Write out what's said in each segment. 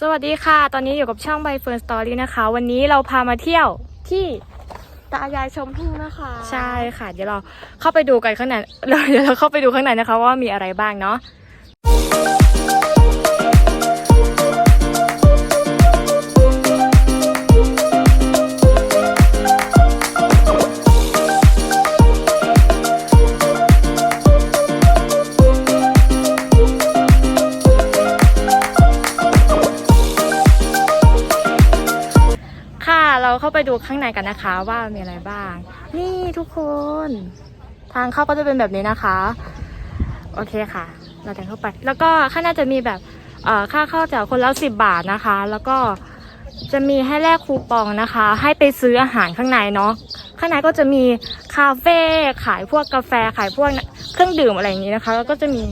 สวัสดีค่ะ ตอนนี้อยู่กับช่องใบเฟิร์นสตอรี่นะคะ วันนี้เราพามาเที่ยวที่ตายายชมพู่นะคะ ใช่ค่ะ เดี๋ยวเราเข้าไปดูกันข้างในเดี๋ยวเราเข้าไปดูข้างในนะคะ ว่ามีอะไรบ้างเนาะ เราเข้าไปดูข้างในกันนะคะ ว่ามีอะไรบ้าง นี่ทุกคน ทางเข้าก็จะเป็นแบบนี้นะคะ โอเคค่ะ เราเดินเข้าไป แล้วก็ข้างหน้าจะมีแบบค่าเข้าจากคนละสิบบาทนะคะ แล้วก็จะมีให้แลกคูปองนะคะ ให้ไปซื้ออาหารข้างในเนาะข้างในก็จะมีคาเฟ่ขายพวกกาแฟขายพวกเครื่องดื่มอะไรอย่างนี้นะคะ แล้วก็จะมี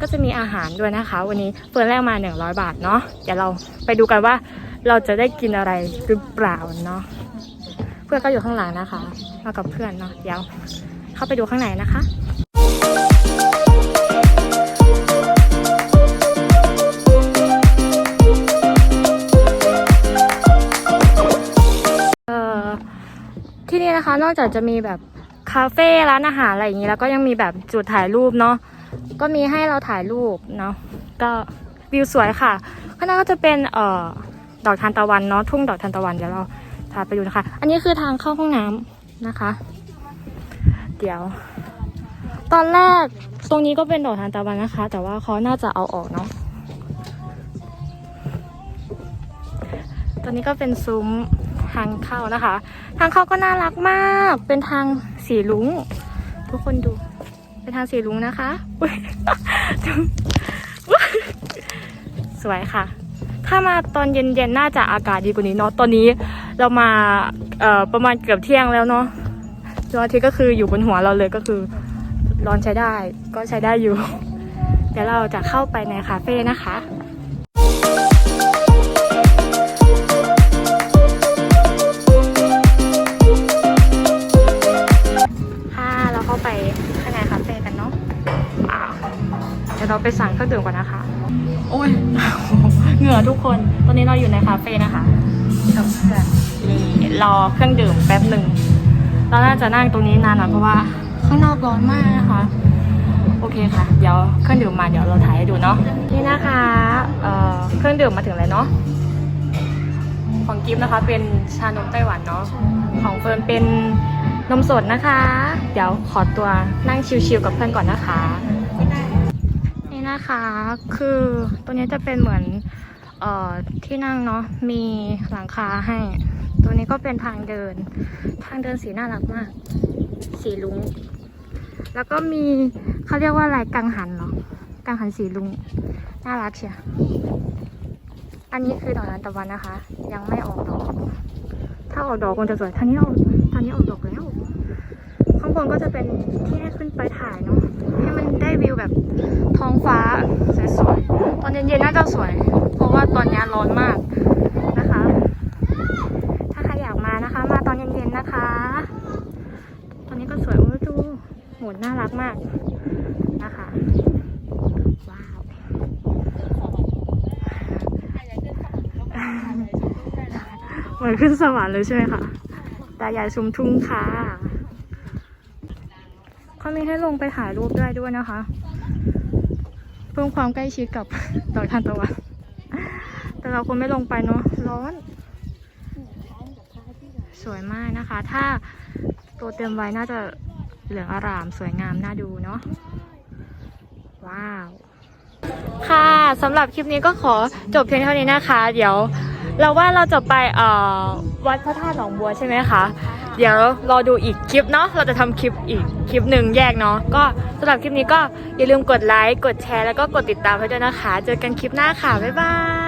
ก็จะมีอาหารด้วยนะคะ วันนี้เฟิร์นแรกมา 100 บาทเนาะเดี๋ยวเราไปดูกันว่า เราจะได้กินอะไรหรือเปล่าเนาะเพื่อนก็อยู่ข้างหลังนะคะ มากับเพื่อนเนาะเดี๋ยวเข้าไปดูข้างในนะคะเอ่อที่นี่นะคะนอกจากจะมีแบบคาเฟ่ร้านอาหารอะไรอย่างนี้แล้วก็ยังมีแบบจุดถ่ายรูปเนาะก็มีให้เราถ่ายรูปเนาะก็วิวสวยค่ะข้างหน้าก็จะเป็นเอ่อ ดอกทานตะวันเนาะทุ่งดอกทานตะวันเดี๋ยวเราพาไปดูนะคะ อันนี้คือทางเข้าห้องน้ำนะคะ เดี๋ยว ตอนแรกตรงนี้ก็เป็นดอกทานตะวันนะคะ แต่ว่าเขาน่าจะเอาออกเนาะตอนนี้ก็เป็นซุ้มทางเข้านะคะ ทางเข้าก็น่ารักมาก เป็นทางสีลุงทุกคนดู เป็นทางสีลุงนะคะ สวยค่ะ ถ้ามาตอนเย็นๆ น่าจะอากาศดีกว่านี้เนาะ ตอนนี้เรามาประมาณเกือบเที่ยงแล้วเนาะดวงอาทิตย์ก็คืออยู่บนหัวเราเลยก็คือร้อนใช้ได้ ก็ใช้ได้อยู่ เดี๋ยวเราจะเข้าไปในคาเฟ่นะคะเราเข้าไปข้างในคาเฟ่กันเนาะเดี๋ยวเราไปสั่งเครื่องดื่มก่อนนะคะ โอ้ย เหงื่อทุกคน ตอนนี้เราอยู่ในคาเฟ่นะคะนี่รอเครื่องดื่มแป๊บหนึ่ง เราน่าจะนั่งตรงนี้นานหน่อยเพราะว่าข้างนอกร้อนมากนะคะ โอเคค่ะ เดี๋ยวเครื่องดื่มมาเดี๋ยวเราถ่ายให้ดูเนาะ นี่นะคะเเครื่องดื่มมาถึงแล้วเนาะ ของกิฟนะคะเป็นชานมไต้หวันเนาะ ของเฟิร์นเป็นนมสดนะคะ เดี๋ยวขอตัวนั่งชิลๆกับเพื่อนก่อนนะคะ นะคะ คือตัวนี้จะเป็นเหมือนเอ่อที่นั่งเนาะ มีหลังคาให้ ตัวนี้ก็เป็นทางเดิน ทางเดินสีน่ารักมาก สีลุง แล้วก็มีเขาเรียกว่าอะไรกังหันเนาะกังหันสีลุง น่ารักเชียวอันนี้คือดอกทานตะวันนะคะ ยังไม่ออกดอก ถ้าออกดอกคงจะสวยทางนี้ออกทางนี้ออกดอกแล้ว ข้างบนก็จะเป็นที่ให้ขึ้นไปถ่ายเนาะให้มันได้วิวแบบท้องฟ้าสวยๆตอนเย็นๆน่าจะสวย เพราะว่าตอนนี้ร้อนมากนะคะ ถ้าใครอยากมานะคะ มาตอนเย็นๆนะคะ ตอนนี้ก็สวยโอ้ยดูโหดน่ารักมากนะคะว้าวเหมือนขึ้นสวรรค์เลยใช่ไหมคะตายายชุมทุ่งค่ะ เขามีให้ลงไปถ่ายรูปได้ด้วยนะคะ เพิ่มความใกล้ชิดกับดอกทานตะวัน แต่เราคงไม่ลงไปเนาะร้อน สวยมากนะคะ ถ้าตัวเต็มไว้น่าจะเหลืองอร่ามสวยงามน่าดูเนาะว้าว ค่ะสำหรับคลิปนี้ก็ขอจบเพียงเท่านี้นะคะ เดี๋ยว เราว่าเราจะไปเอ่อวัดพระธาตุหนองบัวใช่ไหมคะ เดี๋ยวรอดูอีกคลิปเนาะเราจะทำคลิปอีกคลิปหนึ่งแยกเนาะก็สำหรับคลิปนี้ก็อย่าลืมกดไลค์กดแชร์แล้วก็กดติดตามให้ด้วยนะคะ เจอกันคลิปหน้าค่ะบ๊ายบาย